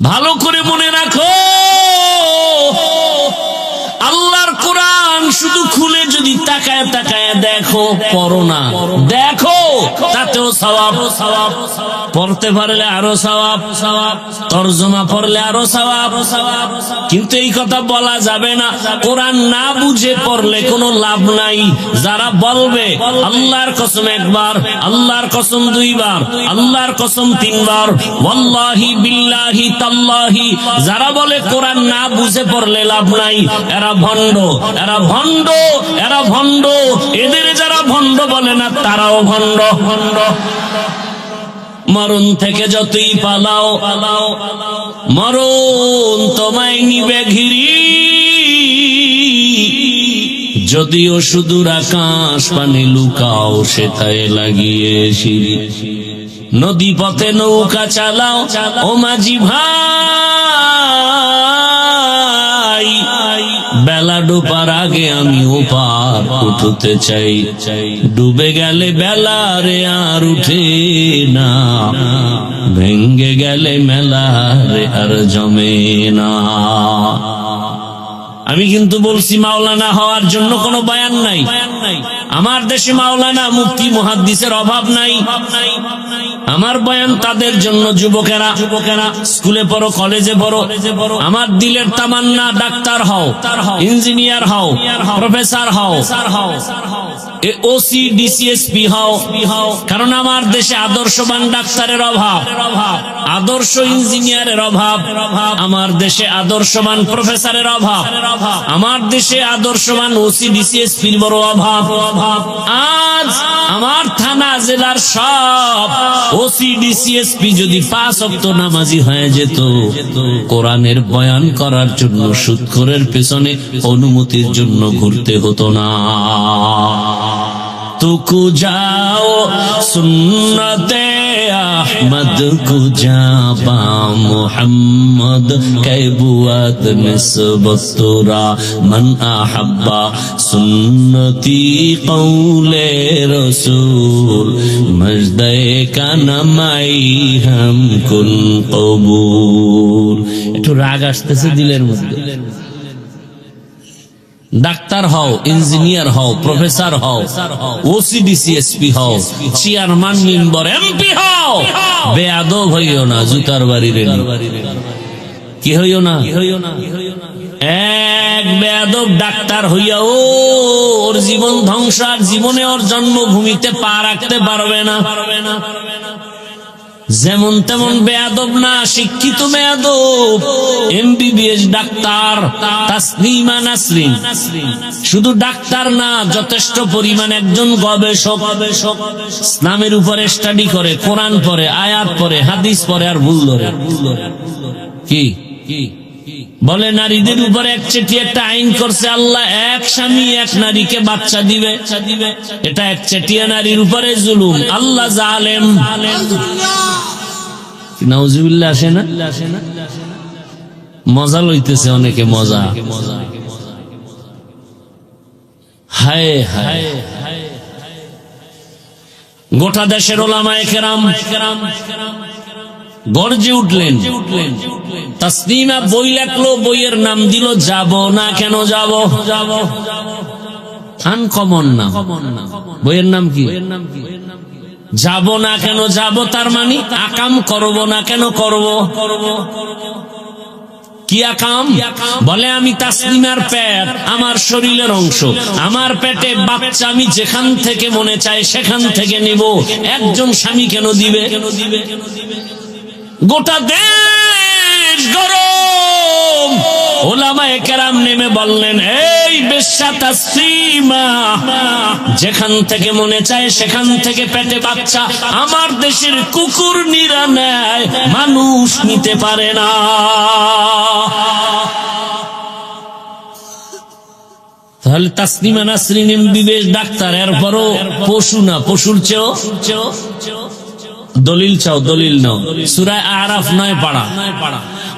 ভালো করে মনে রাখো। যদি তাকায় তাকায় দেখো পড়ো না দেখো, তাতেও সওয়াব। সওয়াব পড়তে পারলে আরও সওয়াব। সওয়াব তর্জমা পড়লে আরও সওয়াব সওয়াব। কিন্তু এই কথা বলা যাবে না। কোরআন না বুঝে পড়লে কোনো লাভ নাই। যারা বলবে, আল্লাহর কসম একবার, আল্লাহর কসম দুইবার, আল্লাহর কসম তিনবার, ওয়াল্লাহি বিল্লাহি তাল্লাহি। যারা বলে কোরআন না বুঝে পড়লে লাভ নাই। এরা ভণ্ড এরা ভণ্ড, এরা ভণ্ড, এদের যারা ভণ্ড বলে না, তারাও ভণ্ড। ভণ্ড মরণ থেকে যতই পালাও পালাও মরণ তোমায় নিবে ঘিরি। যদিও সুদূর আকাশ পানি লুকাও সেটায় লাগিয়ে সিঁড়ি। নদী পথে নৌকা চালাও, ও মাঝি ভাই। বেলা ডোবার আগে আমি ওপার উঠতে চাই। ডুবে গেলে বেলা রে আর উঠে না। ভেঙ্গে গেলে মেলা রে আর জমে না। আমি কিন্তু বলছি মাওলানা হওয়ার জন্য কোনো বয়ান নাই। আমার দেশে মাওলানা মুক্তি মহাদ্দিসের অভাব নাই। আমার বয়ান তাদের জন্য যুবকেরা যুবকেরা, স্কুলে পড়ো, কলেজে পড়ো, আমার দিলের তামান্না ডাক্তার হও, ইঞ্জিনিয়ার হও, প্রফেসর হও ওসি হও, কারণ আমার দেশে আদর্শবান ডাক্তারের অভাব, আদর্শ ইঞ্জিনিয়ারের অভাব, আমার দেশে আদর্শবান প্রফেসরের অভাব, আমার দেশে আদর্শবান ওসি ডিসিএসপির বড় অভাব আজ আমার থানা জেলার সব ওসি ডিসিএসপি যদি পাঁচ অক্ত নামাজি হয়ে যেত, কোরআনের বয়ান করার জন্য সুৎখরের পেছনে অনুমতির জন্য ঘুরতে হতো না। তুকু যাও সুন্নতে আহমদ কুজাবা মোহাম্মদ कैबुअत निस्बत तुरा मन अहब्बा सुन्नती कौले रसूल मजदे का नमाई हम कुल কবুল একটু রাগ আসতেছে দিলের মধ্যে ডাক্তার হও, ইঞ্জিনিয়ার হও, প্রফেসর হও ওসিডিসিএসপি হও, চেয়ারম্যান, মেম্বার এমপি হও। বেয়াদব হইও না, জুতার বাড়ির কি হইও না? এক বেয়াদব ডাক্তার হইয়া ও, ওর জীবন ধ্বংস আর জীবনে ওর জন্মভূমিতে পা রাখতে পারবে না পারবে না। যেমন তেমন বেয়াদব না, শিক্ষিত বেয়াদব। এমবিবিএস ডাক্তার নাসরিন। শুধু ডাক্তার না, যথেষ্ট পরিমাণ একজন গবেষক। গবেষক ইসলামের উপরে স্টাডি করে, কোরআন পরে আয়াত পরে হাদিস পরে আর ভুল ধরে। কি কি? বলে, নারীদের উপরে এক চেটি একটা আইন করছে, আল্লাহ এক স্বামী, এক নারীকে বাচ্চা দিবে। এটা এক চেটিয়া নারীর উপরে জুলুম। আল্লাহ জালেম। নাউজুবিল্লাহ আসে না? মজা লইতেছে অনেকে, মজা। হায় হায়। গোটা দেশের ওলামায় কেরাম। গর্জে উঠলেন। তাসনিমা বই লেখলো বইয়ের নাম দিল যাব না কেন যাব? যাব আনকমন নাম। বইয়ের নাম কি? যাব না কেন যাব? তার মানে আকাম করব না কেন করব? করব কি আকাম? বলে আমি তাসলিমার পেট আমার শরীরের অংশ। আমার পেটে বাচ্চা আমি যেখান থেকে মনে চাই সেখান থেকে নিব। একজন স্বামী কেন দিবে কেন দিবে কেন দিবে? গোটা দেশ গরম। ওলামায়ে কেরাম নেমে বললেন, এই বেশ্যা তাসলিমা যেখান থেকে মনে চায় সেখান থেকে পেটে বাচ্চা। আমার দেশের কুকুর নিরা নেয় মানুষ নিতে পারে না। তাহলে তাসলিমা নাসরিন বিবেশ ডাক্তার, এরপরও পশু না, পশুর চেয়েও দলিল চাও, দলিল নাও। সুরায় আরাফ নয় পাড়া।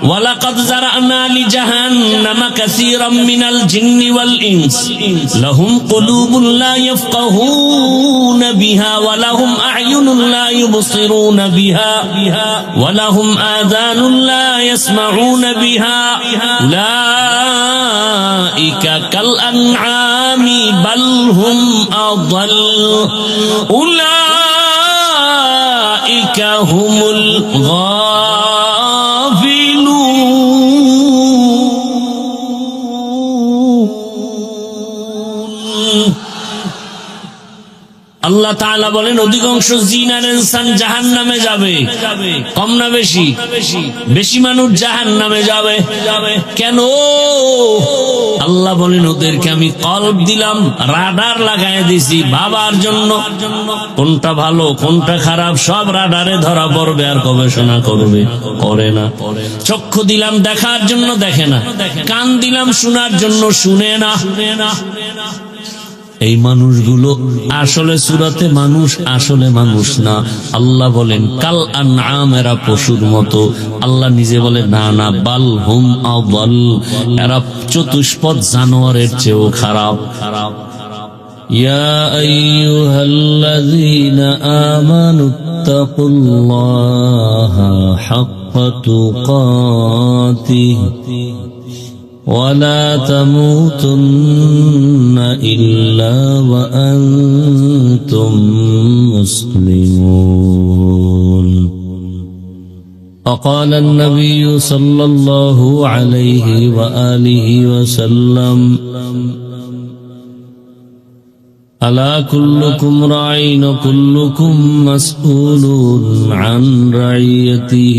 ওয়ালাকাদ জারানা লি জাহান্নামা কাসীরাম মিনাল জিন্নি ওয়াল ইনস। লাহুম কুলুবুন লা ইয়াফকাহুনা বিহা ওয়া লাহুম আ'ইউনুন লা ইউবসিরুনা বিহা ওয়া লাহুম আযানুন লা ইয়াসমাউনা বিহা। উলাইকা কাল আনআমি বাল হুম আদাল। উলাইকা হুমুল আল্লাহ তাআলা বলেন, অধিকাংশ জিনার ইনসান জাহান নামে যাবে। কম না বেশি? বেশি মানুষ জাহান নামে যাবে। কেন? আল্লাহ বলেন, ওদেরকে আমি কলব দিলাম, রাডার লাগাই দিছি বাবার জন্য। কোনটা ভালো, কোনটা খারাপ, সব রাডারে ধরা পড়বে আর গবেষণা করবে। করে না। চক্ষু দিলাম দেখার জন্য দেখে না। কান দিলাম শোনার জন্য শুনে না শুনে না। এই মানুষগুলো আসলে সুরাতে মানুষ আসলে মানুষ না আল্লাহ বলেন কাল আনআম এরা পশুর মতো আল্লাহ নিজে বলে না না বাল হুম আবাল এরা চতুষ্পদ জানোয়ারের চেয়েও খারাপ খারাপ يا أيها الذين آمنوا اتقوا الله حق تقاته ولا تموتن إلا وأنتم مسلمون. وقال النبي صلى الله عليه وآله وسلم ألا كلكم راع وكلكم مسؤول عن رعيته؟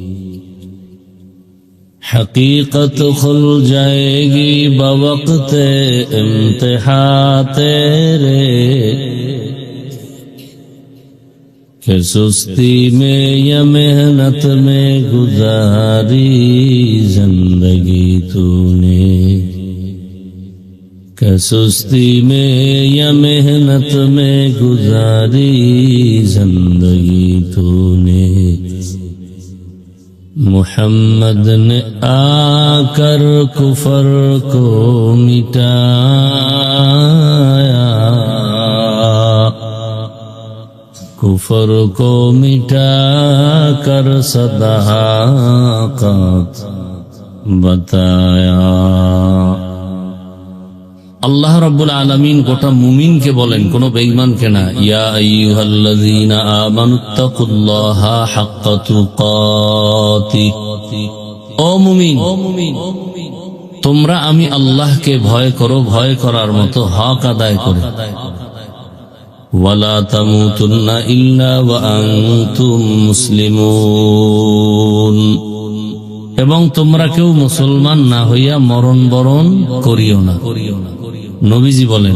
हकीकत खुल जाएगी बवक्त इम्तिहा तेरे। के सुस्ती में या मेहनत में गुजारी ज़िंदगी तूने। के सुस्ती में या मेहनत में गुजारी ज़िंदगी तूने। محمد نے آ کر کفر کو مٹایا کفر کو مٹا کر صدقات بتایا আল্লাহ রাব্বুল আলামিন গোটা মুমিনকে বলেন, কোন বেঈমানকে না। ইয়া আইয়ুহাল্লাযীনা আমানুত্তাকুল্লাহা হাক্কা তুকাতি। ও মুমিন, তোমরা আমি আল্লাহকে ভয় করো, ভয় করার মতো হক আদায় করো। ওয়ালা তামুতুন্না ইল্লা ওয়া আনতুম মুসলিমুন। এবং তোমরা কেউ মুসলমান না হইয়া মরণ বরণ করিও না করিও না। নবীজি বলেন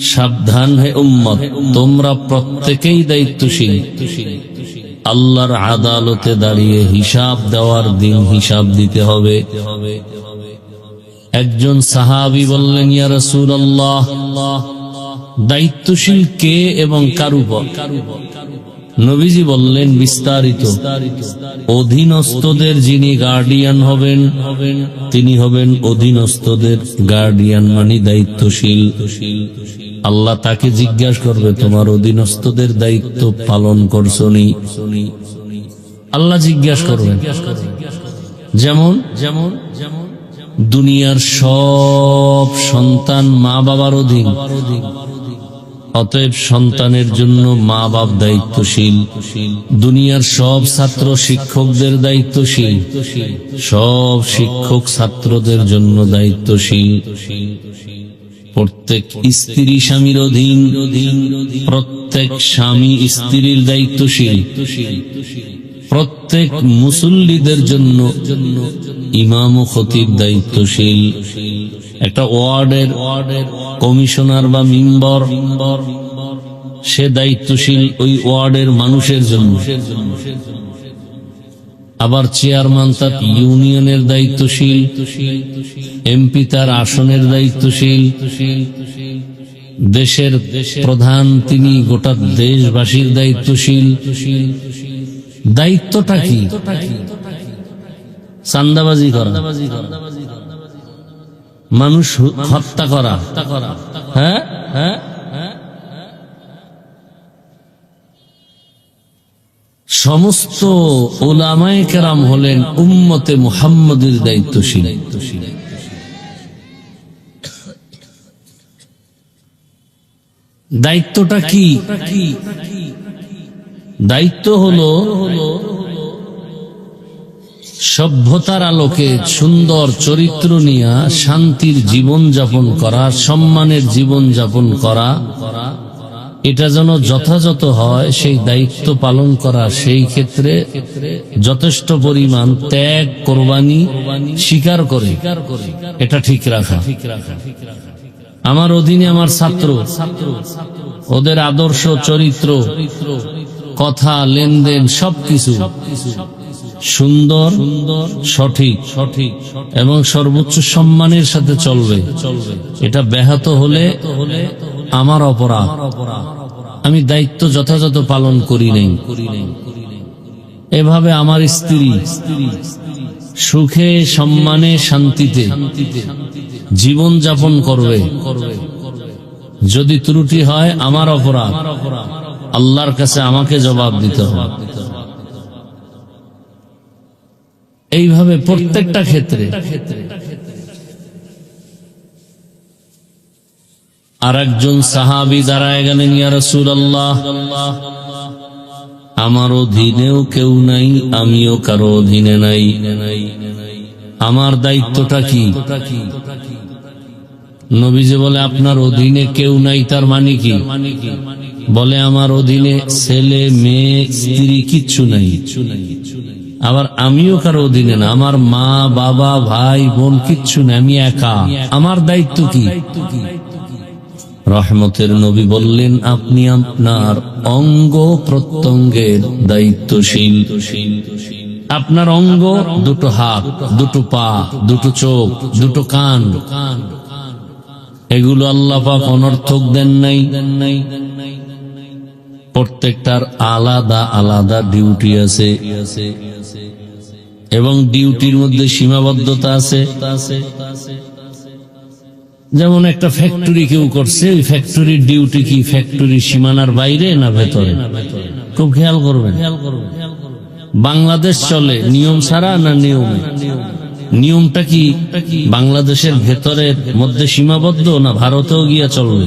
সাবধান হে উম্মত, তোমরা প্রত্যেকেই দায়িত্বশীল। আল্লাহর আদালতে দাঁড়িয়ে হিসাব দেওয়ার দিন হিসাব দিতে হবে। একজন সাহাবি বললেন, ইয়া দায়িত্বশীল কে এবং কার উপর? নবীজি বললেন, বিস্তারিত। অধীনস্থদের যিনি গার্ডিয়ান হবেন, তিনি হবেন অধীনস্থদের গার্ডিয়ান মানে দায়িত্বশীল। আল্লাহ তাকে জিজ্ঞাসা করবে, তোমার অধীনস্থদের দায়িত্ব পালন করছ নি? আল্লাহ জিজ্ঞাসা করবেন যেমন যেমন দুনিয়ার সব সন্তান মা বাবার অধীন অতএব সন্তানের জন্য মা বাপ দায়িত্বশীল। দুনিয়ার সব ছাত্র শিক্ষকদের দায়িত্বশীল। সব শিক্ষক ছাত্রদের জন্য দায়িত্বশীল। প্রত্যেক স্ত্রী স্বামীর অধীন, প্রত্যেক স্বামী স্ত্রীর দায়িত্বশীল। প্রত্যেক মুসল্লিদের জন্য ইমাম ও খতিব দায়িত্বশীল। একটা ওয়ার্ডের ওয়ার্ডের কমিশনার বা মিম্বর, সে দায়িত্বশীল ওই ওয়ার্ডের মানুষের জন্য। আবার চেয়ারম্যান তার ইউনিয়নের দায়িত্বশীল, এমপি তার আসনের দায়িত্বশীল, দেশের প্রধান তিনি গোটা দেশবাসীর দায়িত্বশীল। দায়িত্বটা কি? চান্দাবাজি করা। মানুষ হত্যা করা। হ্যাঁ? হ্যাঁ? সমস্ত ওলামায়ে কেরাম হলেন উম্মতে মুহাম্মদের দায়িত্বশীল। দায়িত্বটা কি? দায়িত্ব হলো সভ্যতার আলোকে সুন্দর চরিত্র নিয়ে শান্তির জীবন যাপন করা, সম্মানের জীবন যাপন করা, এটা যেন যথাযথ হয়, সেই দায়িত্ব পালন করা, সেই ক্ষেত্রে যথেষ্ট পরিমাণ ত্যাগ, কোরবানি স্বীকার করে। এটা ঠিক রাখা। আমার অধীনে আমার ছাত্র, ওদের আদর্শ, চরিত্র, কথা, লেনদেন, সবকিছু সুন্দর সুন্দর সঠিক সঠিক এবং সর্বোচ্চ সম্মানের সাথে চলবে। এটা ব্যাহত হলে আমার অপরাধ। আমি দায়িত্ব যথাযথ পালন করি নাই। এভাবে আমার স্ত্রী সুখে, সম্মানে, শান্তিতে জীবন যাপন করবে। যদি ত্রুটি হয়, আমার অপরাধ। আল্লাহর কাছে আমাকে জবাব দিতে হবে। এইভাবে প্রত্যেকটা ক্ষেত্রে। আর একজন সাহাবি দাঁড়ায় গেলেন আমার অধীনেও কেউ নাই, আমিও কারও অধীনে নাই। আমার দায়িত্বটা কি? নবীজি বলে, আপনার অধীনে কেউ নাই, তার মানে কি? বলে, আমার অধীনে ছেলে, মেয়ে, স্ত্রী, কিচ্ছু নাই। আবার আমিও কারও অধীনে না। আমার মা, বাবা, ভাই, বোন, কিচ্ছু না আমি একা। আমার দায়িত্ব কি? রহমতের নবী বললেন, আপনি আপনার অঙ্গ প্রত্যঙ্গের দায়িত্বশীল। আপনার অঙ্গ দুটো হাত, দুটো পা, দুটো চোখ, দুটো কান। এগুলো আল্লাহ অনর্থক দেন নাই দেন নাই। প্রত্যেকটার আলাদা আলাদা ডিউটি আছে। এবং ডিউটির মধ্যে সীমাবদ্ধতা আছে। যেমন একটা ফ্যাক্টরি কেউ করছে, ওই ফ্যাক্টরির ডিউটি কি ফ্যাক্টরি সীমানার বাইরে না ভেতরে? খুব খেয়াল করবেন? বাংলাদেশ চলে, নিয়ম ছাড়া না নিয়মে? নিয়মটা কি বাংলাদেশের ভেতরের মধ্যে সীমাবদ্ধ না ভারতেও গিয়া চলবে?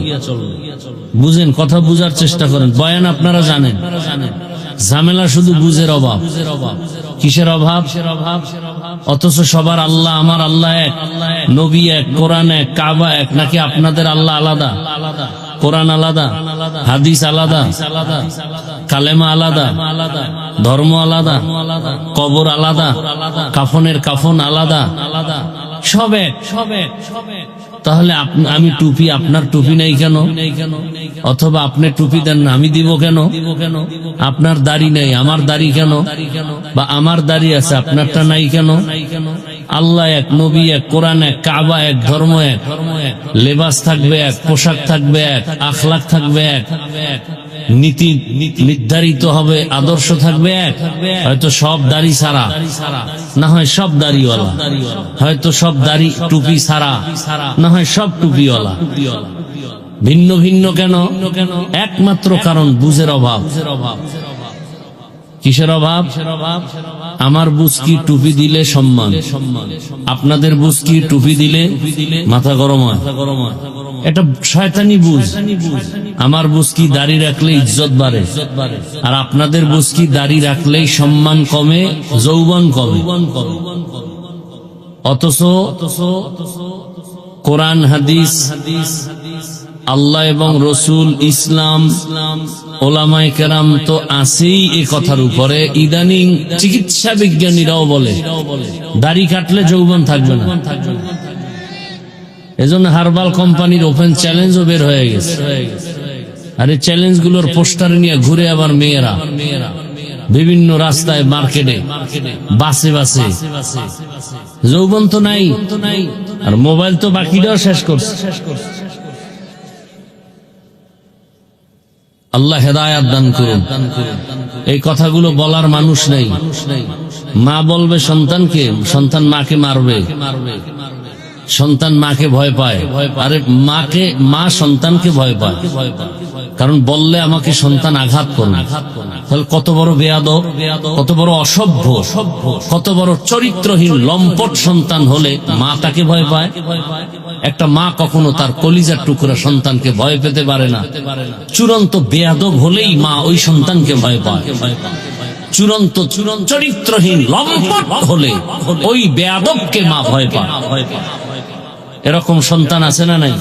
বুঝেন, কথা বুঝার চেষ্টা করেন। বয়ান আপনারা জানেন। ঝামেলা শুধু বুঝের অভাব। কিসের অভাব? অথচ সবার আল্লাহ আমার আল্লাহ এক, নবী এক, কোরআন এক, কাবা এক, নাকি আপনাদের আল্লাহ আলাদা? কোরআন আলাদা? হাদিস আলাদা? কালেমা আলাদা ধর্ম আলাদা কবর আলাদা কাফনের কাফন আলাদা সব এক তাহলে আমি টুপি আপনার টুপি নেই কেন? অথবা আপনি টুপি দেন না আমি দিব কেন? আপনার দাড়ি নেই আমার দাড়ি কেন? বা আমার দাড়ি আছে আপনারটা নাই কেন? আল্লাহ এক নবী এক কোরআন এক কাবা এক ধর্ম এক লেবাস থাকবে এক পোশাক থাকবে এক আখলাক থাকবে এক নীতি নির্ধারিত হবে, আদর্শ থাকবে এক। হয়তো সব দাড়ি সারা, না হয় সব দাড়িওয়ালা। হয়তো সব দাড়ি টুপি সারা, না হয় সব টুপিওয়ালা। ভিন্ন ভিন্ন কেন? একমাত্র কারণ বুঝের অভাব। কিসের অভাব? আমার বুঝকি টুপি দিলে সম্মান? আপনাদের বুঝকি টুপি দিলে মাথা গরম হয়? এটা শয়তানি বুঝ। আমার বুঝকি দাড়ি রাখলে ইজ্জত বাড়ে। আর আপনাদের বুঝকি দাড়ি রাখলেই সম্মান কমে, যৌবন কমে। অথচ কোরআন, হাদিস, আল্লাহ এবং রসুল, ইসলাম ওলামাই কেরাম তো আছেই এ কথার উপরে। ইদানিং চিকিৎসা বিজ্ঞানীরাও বলে, দাড়ি কাটলে যৌবন থাকবে না। এজন্য হারবাল কোম্পানির ওপেন চ্যালেঞ্জও বের হয়ে গেছে। আর এই চ্যালেঞ্জগুলোর পোস্টার নিয়ে ঘুরে আবার মেয়েরা। বিভিন্ন রাস্তায় মার্কেটে বাসে বাসে যৌবন তো নাই। আর মোবাইল তো বাকিটাও শেষ করছে। আল্লাহ হেদায়াত দান করুন। এই কথাগুলো বলার মানুষ নেই। মা বলবে সন্তানকে সন্তান মাকে মারবে। সন্তান মাকে ভয় পায়। আরে মাকে, মা সন্তানকে ভয় পায়। কারণ বললে আমাকে সন্তান আঘাত করবে। তাহলে কত বড় বেয়াদ কত বড় অসভ্য, কত বড় চরিত্রহীন, লম্পট সন্তান হলে মা তাকে ভয় পায়। একটা মা কখনো তার কলিজার টুকরা সন্তানকে ভয় পেতে পারে না। চূড়ান্ত বেয়াদব হলেই মা ওই সন্তানকে ভয় পায়। চূড়ান্ত চূড়ান্ত চরিত্রহীন, লম্পট হলে ওই বেয়াদবকে মা ভয় পায়। এরকম সন্তান আছে না নাই?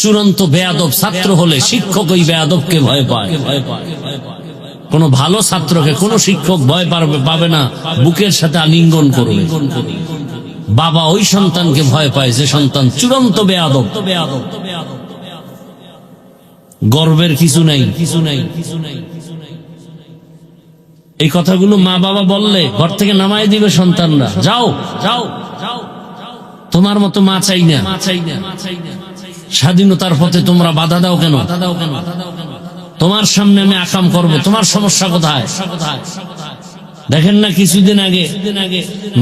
চূড়ান্ত বেয়াদব ছাত্র হলে শিক্ষক ওই বেয়াদবকে ভয় পায়। কোন ভালো ছাত্রকে কোন শিক্ষক ভয় পারবে পাবে না, বুকের সাথে আলিঙ্গন করবে। বাবা ওই সন্তানকে ভয় পায় যে সন্তান চূড়ান্ত বেয়াদব। গর্বের কিছু নাই। কিছু নাই কিছু নাই এই কথাগুলো মা বাবা বললে ঘর থেকে নামাই দিবে সন্তানরা। যাও যাও যাও। তোমার মতো মা চাই না। স্বাধীনতার পথে তোমরা বাধা দাও কেন? তোমার সামনে আমি আকাম করব। তোমার সমস্যা কোথায়? দেখেন না, কিছুদিন আগে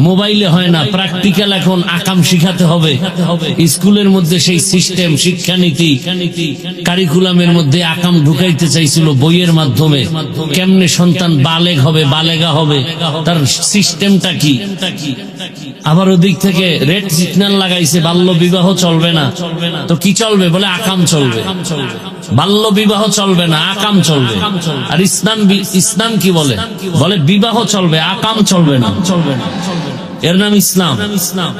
মোবাইলে হয় না, প্র্যাকটিক্যাল এখন আকাম শিখাতে হবে। স্কুলের মধ্যে সেই সিস্টেম, শিক্ষানীতি, কারিকুলামের মধ্যে আকাম ঢুকাইতে চাইছিল বইয়ের মাধ্যমে। কেমনে সন্তান বালেগ হবে, বালেগা হবে, তার সিস্টেমটা কি? আবার ওদিক থেকে রেড সিগন্যাল লাগাইছে, বাল্য বিবাহ চলবে না। তো কি চলবে? বলে আকাম চলবে। বাল্য বিবাহ চলবে না আকাম চলবে। আর ইসলাম ইসলাম কি বলে? বলে? বিবাহ চলবে আকাম চলবে না। চলবে না। এর নাম ইসলাম। ইসলাম।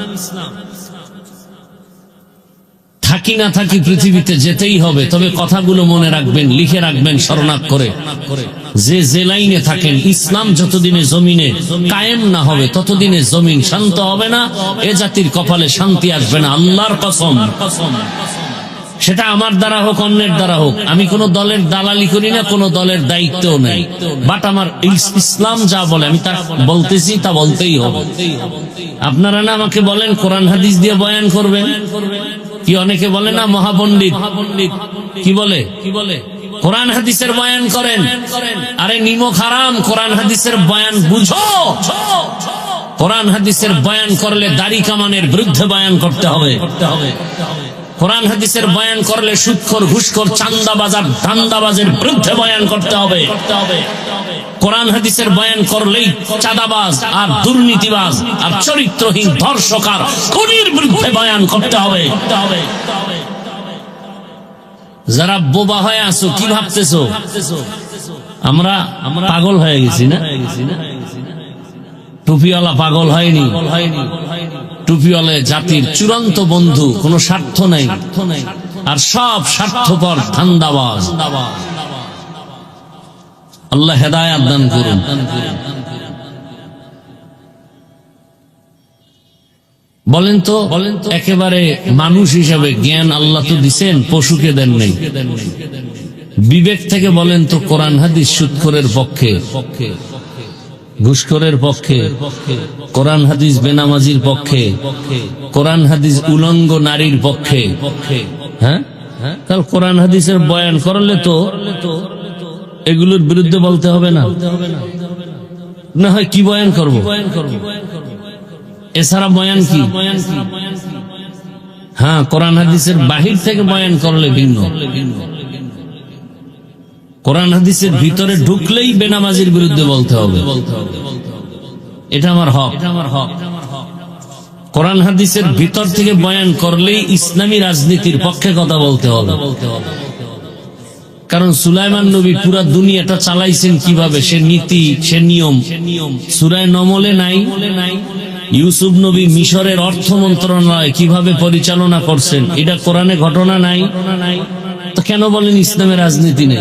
থাকি না থাকি পৃথিবীতে যেতেই হবে তবে কথাগুলো মনে রাখবেন লিখে রাখবেন স্মরণাক করে। যে যে লাইনে থাকেন ইসলাম যতদিনে জমিনে কায়েম না হবে ততদিনে জমিন শান্ত হবে না এ জাতির কপালে শান্তি আসবে না আল্লাহর কসম। সেটা আমার দ্বারা হোক, অন্যের দ্বারা হোক। আমি কোন দলের দালালি করি না, কোন দলের দায়িত্বও নেই। বাট আমার ইসলাম যা বলে, আমি তা বলতেছি, তা বলতেই হবে। আপনারা না আমাকে বলেন, কোরআন হাদিস দিয়ে বয়ান করবেন? কি অনেকে বলে না মহাপন্ডিত কি বলে কি বলে? কোরআন হাদিসের বয়ান করেন। আরে নিমক হারাম, কোরআন হাদিসের বয়ান বুঝো। কোরআন হাদিসের বয়ান করলে দাড়ি কামানের বিরুদ্ধে বয়ান করতে হবে। কোরআন হাদিসের বয়ান করলে সুৎখর, ঘুষখোর, চান্দাবাজার, ধান্দাবাজের বিরুদ্ধে বয়ান করতে হবে। কোরআন হাদিসের বয়ান করলেই চাঁদাবাজ আর দুর্নীতিবাজ আর চরিত্রহীন ধর্ষক আর বিরুদ্ধে বয়ান করতে হবে। যারা বোবা হয়ে আসো কি ভাবতেছো? আমরা আমরা পাগল হয়ে গেছি না? টুপিওয়ালা পাগল হয়নি হয়নি? টুপিওয়ালা জাতির চূড়ান্ত বন্ধু, কোনো স্বার্থ নেই। আর সব স্বার্থপর ধান্দাবাজ। আল্লাহ হেদায়াত দান করুন। বলেন তো বলেন তো একেবারে মানুষ হিসাবে জ্ঞান আল্লাহ তো দিচ্ছেন পশুকে দেন নেই। বিবেক থেকে বলেন তো, কোরআন হাদিস সুৎখরের পক্ষে পক্ষে, ঘুষখোরের পক্ষে। কোরআন হাদিস বেনামাজির পক্ষে, কোরআন হাদিস উলঙ্গ নারীর পক্ষে। হ্যাঁ? তাহলে কোরআন হাদিসের বয়ান করলে তো এগুলোর বিরুদ্ধে বলতে হবে না। না হয় কি বয়ান করব? এছাড়া বয়ান কি? হ্যাঁ কোরআন হাদিসের বাহির থেকে বয়ান করলে ভিন্ন। কোরআন হাদিসের ভিতরে ঢুকলেই বেনামাজির বিরুদ্ধে বলতে হবে বলতে হবে। এটা আমার হক। এটা আমার হক কোরআন হাদিসের ভিতর থেকে বয়ান করলেই ইসলামী রাজনীতির পক্ষে কথা বলতে হবে। কারণ সুলাইমান নবী পুরা দুনিয়াটা চালাইছেন কীভাবে? সে নীতি, সে নিয়ম। সুরায় নমলে নাই। ইউসুফ নবী মিশরের অর্থ মন্ত্রণালয় কীভাবে পরিচালনা করছেন? এটা কোরআনে ঘটনা নাই। তো কেন বলেন ইসলামের রাজনীতি নেই?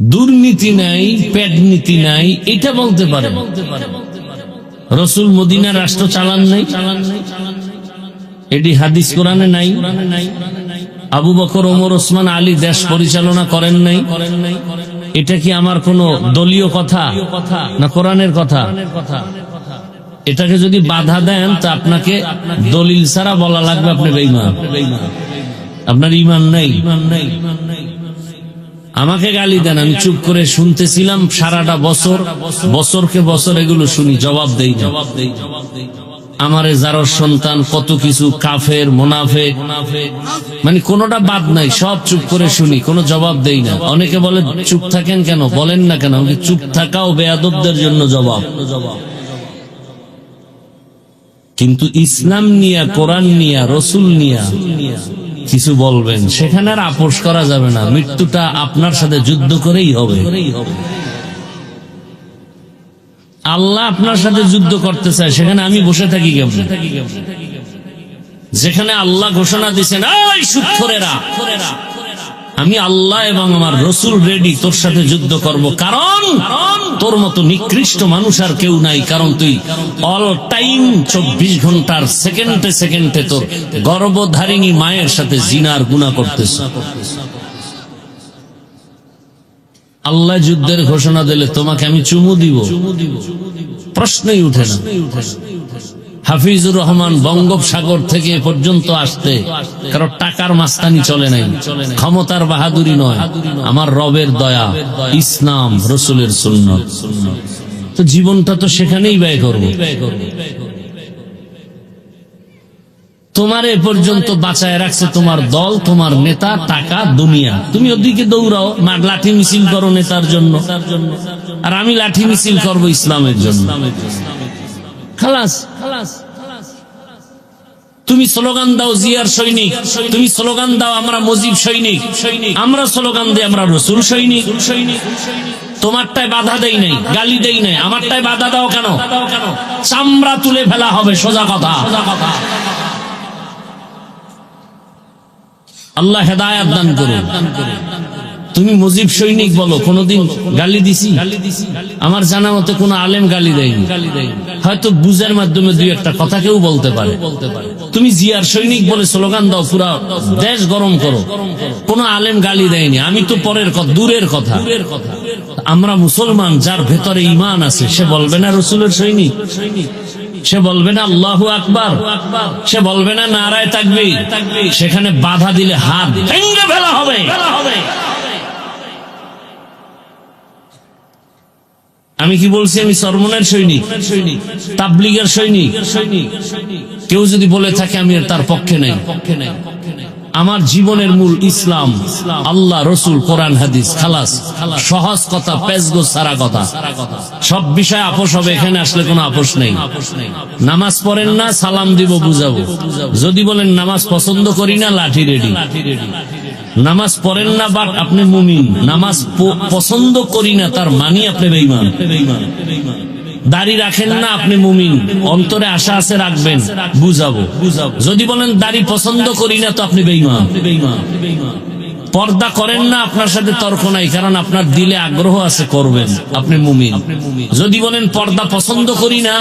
দুর্নীতি নাই পেট নীতি নাই, এটা বলতে পারে। রসুল মদিনা রাষ্ট্র চালান নাই। এটি হাদিস কোরআনে নাই। আবু বকর, ওমর, ওসমান, আলী দেশ পরিচালনা করেন নাই। এটা কি আমার কোন দলীয় কথা না কোরআনের কথা? এটাকে যদি বাধা দেন, তা আপনাকে দলিল ছাড়া বলা লাগবে, আপনি বেইমান আপনার ইমান নেই ইমান নেই। আমাকে গালি দেন, আমি চুপ করে শুনতেছিলাম সারাটা বছর। বছরকে বছর এগুলো শুনি, জবাব দেই জবাব দেই আমারে যারর সন্তান, কত কিছু, কাফের মোনাফে মানে কোনোটা বাদ নাই, সব চুপ করে শুনি, কোনো জবাব দেই না। অনেকে বলে, চুপ থাকেন কেন? বলেন না কেন? চুপ থাকাও বেয়াদবদের জন্য জবাব। কিন্তু ইসলাম নিয়া, কোরআন নিয়া, রসুল নিয়া কিছু বলবেন? সেখানে আর আপোষ করা যাবে না। মৃত্যুটা আপনার সাথে যুদ্ধ করেই হবে। আল্লাহ আপনার সাথে যুদ্ধ করতে চায়। সেখানে আমি বসে থাকি কেমন? যেখানে আল্লাহ ঘোষণা দিচ্ছেন সুৎখরেরা আমি আল্লাহ এবং আমার রসুল রেডি তোর সাথে যুদ্ধ করব। কারণ তোর মতো নিকৃষ্ট মানুষ আর কেউ নাই, কারণ তুই অল টাইম চব্বিশ ঘণ্টার সেকেন্ডে সেকেন্ডে তোর গর্বধারিণী মায়ের সাথে জিনার গুণা করতেছ। আল্লাহ যুদ্ধের ঘোষণা দিলে তোমাকে আমি চুমু দিব। প্রশ্নই উঠে না। হাফিজুর রহমান বঙ্গোপসাগর থেকে পর্যন্ত আসতে কারণ টাকার মাস্তানি চলে নাই। ক্ষমতার বাহাদুরি নয়, আমার রবের দয়া, ইসলাম, রসুলের সুন্নত। তো জীবনটা তো সেখানেই ব্যয় করব। তোমার এ পর্যন্ত বাঁচায় রাখছে তোমার দল, তোমার নেতা, টাকা, দুনিয়া। তুমি ওদিকে দৌড়াও লাঠি মিছিল করো নেতার জন্য। আর আমি লাঠি মিছিল করব ইসলামের জন্য। খালাস। খালাস তুমি স্লোগান দাও জিয়ার সৈনিক। তুমি স্লোগান দাও আমরা মজিব সৈনিক। আমরা স্লোগান দিই আমরা রসুল সৈনিক। তোমারটায় বাধা দেই নাই, গালি দেই নাই। আমারটায় বাধা দাও কেন? চামড়া তুলে ফেলা হবে, সোজা কথা। আল্লাহ হেদায়াত দান করুন। তুমি মুজিব সৈনিক বলো, কোনদিন গালি দিছি? আমার জানা মতে কোন আলেম গালি দেয়নি। হয়তো বুঝের মাধ্যমে দুই একটা কথা কেউ বলতে পারে। তুমি জিয়ার সৈনিক বলে স্লোগান দাও, পুরা দেশ গরম করো। কোন আলেম গালি দেয়নি। আমি তো পরের কথা, দূরের কথা। আমরা মুসলমান, যার ভেতরে ইমান আছে, সে বলবে না রসুলের সৈনিক। সে বলবে না আল্লাহ আকবার। সে বলবে না নারায় থাকবে সেখানে বাধা দিলে হাত ভেঙে ফেলা হবে। আমি কি বলছি, আমি সরমনের সৈনিক, তাবলিগের সৈনিক? কেউ যদি বলে থাকে, আমি তার পক্ষে নেই। আমার জীবনের মূল ইসলাম আল্লাহ, রসুল, কোরআন, হাদিস, খালাস, সহজ কথা পেজগো সারা কথা। সব বিষয় আপোষ হবে, এখানে আসলে কোনো আপোষ নেই। নামাজ পড়েন না, সালাম দিব, বুঝাবো। যদি বলেন, নামাজ পছন্দ করি না, লাঠি রেডি। নামাজ পড়েন না, বাট আপনি মুমিন। নামাজ পছন্দ করি না, তার মানি আপনি বেইমান দাড়ি রাখেন না, আপনি মুমিন। অন্তরে আশা আছে, রাখবেন। বুঝাবো। বুঝাবো যদি বলেন দাড়ি পছন্দ করি না, তো আপনি বেইমান পর্দা করেন না, আপনার সাথে তর্ক নাই, কারণ আপনার দিলে আগ্রহ আছে করবেন। আপনি মুমিন। যদি বলেন পর্দা পছন্দ করি না,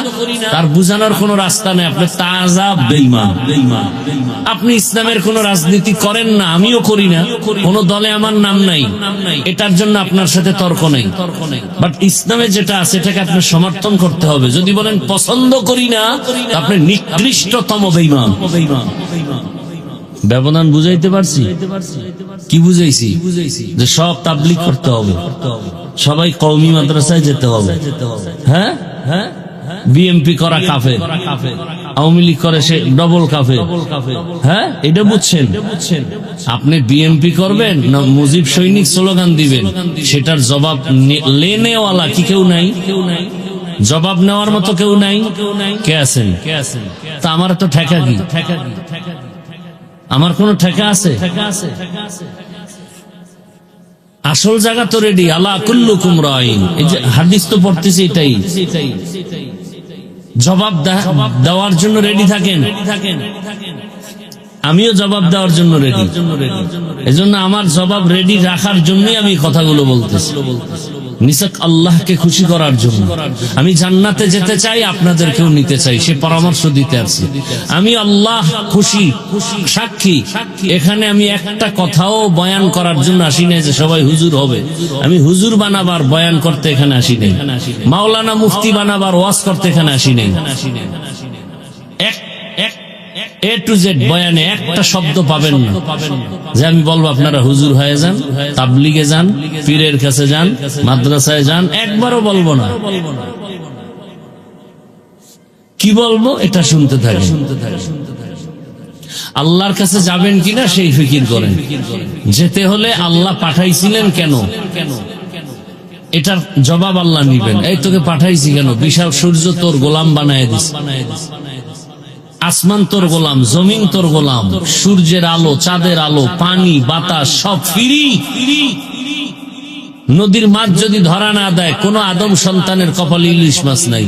তার বুঝানোর কোনো রাস্তা নেই, আপনি তাজা বেইমান আপনি ইসলামের কোন রাজনীতি করেন না, আমিও করি না, কোন দলে আমার নাম নাই। এটার জন্য আপনার সাথে তর্ক নেই। বাট ইসলামে যেটা আছে, এটাকে আপনার সমর্থন করতে হবে। যদি বলেন পছন্দ করি না আপনি নিকৃষ্টতম বেইমান ব্যবধান বুঝাইতে পারছি? কি বুঝাইছি? যে সব তাবলিক করতে হবে। সবাই কৌমি মাদ্রাসায় যেতে হবে। হ্যাঁ? হ্যাঁ বিএমপি করা কাফে আওয়ামী লীগ করে সে ডবল কাফে হ্যাঁ? এটা বুঝছেন? আপনি বিএমপি করবেন না মুজিব সৈনিক স্লোগান দিবেন? সেটার জবাব লেনেওয়ালা কি কেউ নাই? কেউ নাই জবাব নেওয়ার মতো কেউ নাই? কে আছেন? তা আমার তো ঠেকা কি ঠেকা কি আমার কোন ঠেকা আছে? আসল জায়গা তো রেডি রাইন। এই যে হাদিস তো পড়তেছি এটাই। জবাব দেওয়ার জন্য রেডি থাকেন। আমিও জবাব দেওয়ার জন্য রেডি এজন্য আমার জবাব রেডি রাখার জন্যই আমি কথাগুলো বলতেছি। নিসাক আল্লাহকে খুশি করার জন্য। আমি জান্নাতে যেতে চাই, আপনাদেরকেও নিতে চাই। সে পরামর্শ দিতে আসছি। আমি আল্লাহ খুশি, সাক্ষী। এখানে আমি একটা কথাও বয়ান করার জন্য আসি নাই যে সবাই হুজুর হবে। আমি হুজুর বানাবার, বয়ান করতে এখানে আসি নাই। মাওলানা মুফতি বানাবার, ওয়াজ করতে এখানে আসি নাই। এ টু জেড বয়ানে একটা শব্দ পাবেন না। যে আমি বলব, আপনারা হুজুর হয়ে যান, তাবলিগে যান, পীরের কাছে যান, মাদ্রাসায় যান, একবারও বলব না। কি বলব? এটা শুনতে থাকে আল্লাহর কাছে যাবেন কিনা সেই ফিকির করেন। যেতে হলে আল্লাহ পাঠাইছিলেন কেন? এটার জবাব আল্লাহ নিবেন। এই তোকে পাঠাইছি কেন? বিশাল সূর্য তোর গোলাম বানায় দিস আসমান তোর গোলাম, জমিন তোর গোলাম, সূর্যের আলো, চাঁদের আলো, পানি, বাতাস, সব ফিরি। নদীর মাছ যদি ধরা না দেয়, কোন আদম সন্তানের কপালে ইলিশ মাছ নাই।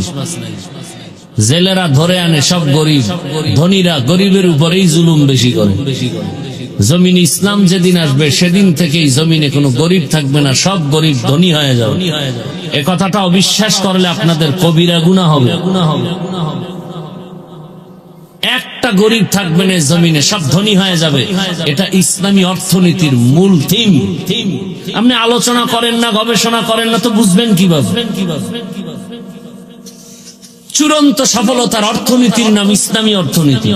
জেলেরা ধরে আনে, সব গরিব। ধনীরা গরিবের উপরেই জুলুম বেশি করে। জমিন ইসলাম যেদিন আসবে, সেদিন থেকেই জমিনে কোনো গরিব থাকবে না, সব গরিব ধনী হয়ে যাবে। এ কথাটা অবিশ্বাস করলে আপনাদের কবিরা গুণা হবে গুণা হবে। একটা গরিব থাকবে না, জমিনে সব ধনী হয়ে যাবে। এটা ইসলামী অর্থনীতির মূল থিম। আপনি আলোচনা করেন না, গবেষণা করেন না, তো বুঝবেন কীভাবে? চূড়ান্ত সফলতার অর্থনীতির নাম ইসলামী অর্থনীতি।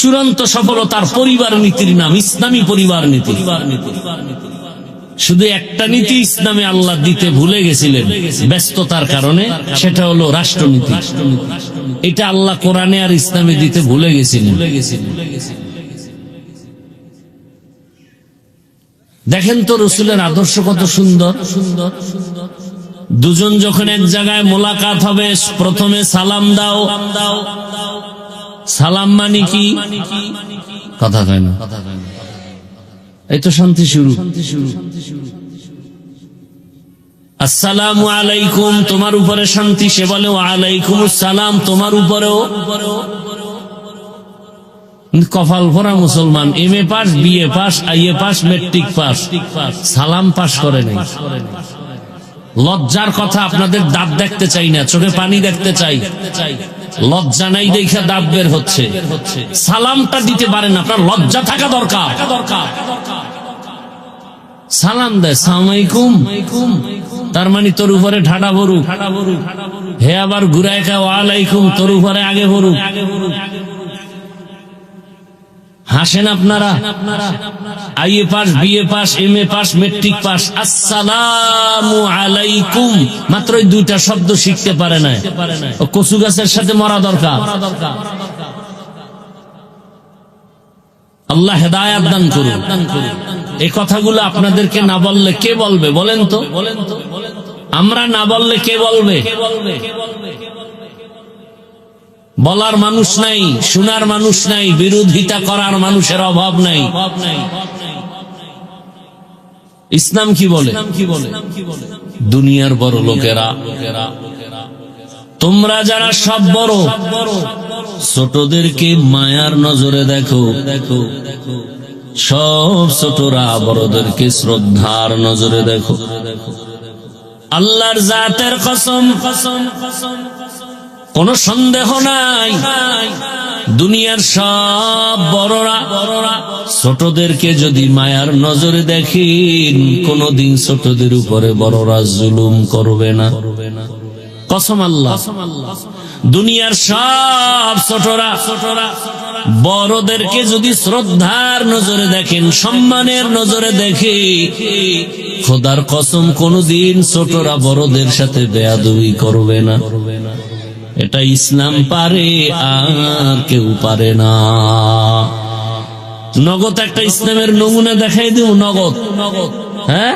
চূড়ান্ত সফলতার পরিবার নীতির নাম ইসলামী পরিবার নীতি। শুধু একটা নীতি ইসলামে আল্লাহ দিতে ভুলে গেছিলেন। ব্যস্ততার কারণে সেটা হলো রাষ্ট্রনীতি। এটা আল্লাহ কোরআনে আর ইসলামে দিতে ভুলে গেছিলেন। দেখেন তো রসুলের আদর্শ কত সুন্দর। সুন্দর দুজন যখন এক জায়গায় মোলাকাত হবে, প্রথমে সালাম দাও। সালাম মানে কি? কথা কয় না। এই তো শান্তি শুরু। আসসালামু আলাইকুম তোমার উপরে শান্তি সে বলে আলাইকুম সালাম তোমার উপরেও। কপাল ভরা মুসলমান M A pass BA pass I A pass matric pass. সালাম পাস করে নাই। লজ্জার কথা আপনাদের দাঁত দেখতে চাই না চোখে পানি দেখতে চাই। লজ্জা নাই দেখা দাঁত বের হচ্ছে। সালামটা দিতে পারেন আপনার লজ্জা থাকা দরকার। সালাম দেয়, সালাম তার মানে তোর উপরে ঠাডা ভরু হে আবার ঘুরায় খা তোর উপরে আগে ভরু হাসেন আপনারা? IA pass BA pass, M A pass, matric pass. আসসালামু আলাইকুম। মাত্র দুইটা শব্দ শিখতে পারে না কচু গাছের সাথে মরা দরকার। আল্লাহ হেদায়াত দান করুন। এই কথাগুলো আপনাদেরকে না বললে কে বলবে বলেন তো বলেন তো? আমরা না বললে কে বলবে? বলার মানুষ নাই, শোনার মানুষ নাই, বিরোধিতা করার মানুষের অভাব নাই। ইসলাম কি বলে? দুনিয়ার বড় লোকেরা। তোমরা যারা সব বড়, ছোটদেরকে মায়ার নজরে দেখো। দেখো সব ছোটরা বড়দেরকে শ্রদ্ধার নজরে দেখো। আল্লাহর জাতের কসম কসম কসম কোন সন্দেহ নাই। দুনিয়ার সব বড়রা বড়রা ছোটদেরকে যদি মায়ার নজরে দেখেন, কোনদিন ছোটদের উপরে বড়রা জুলুম করবে না। কসম আল্লাহ। দুনিয়ার সব ছোটরা ছোটরা, বড়দেরকে যদি শ্রদ্ধার নজরে দেখেন, সম্মানের নজরে দেখে, খোদার কসম কোনদিন ছোটরা বড়দের সাথে বেয়াদবি করবে না। এটা ইসলাম পারে, আর কেউ পারে না। নগদ একটা ইসলামের নমুনা দেখাই দিব নগদ। নগদ হ্যাঁ?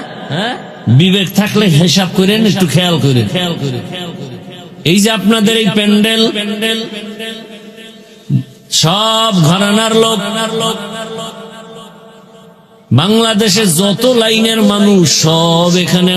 বিবেক থাকলে হিসাব করেন, একটু খেয়াল করে খেয়াল করে এই যে আপনাদের এই প্যান্ডেল প্যান্ডেল, সব ঘরানার লোক। বাংলাদেশে যত লাইনের মানুষ, সব এখানে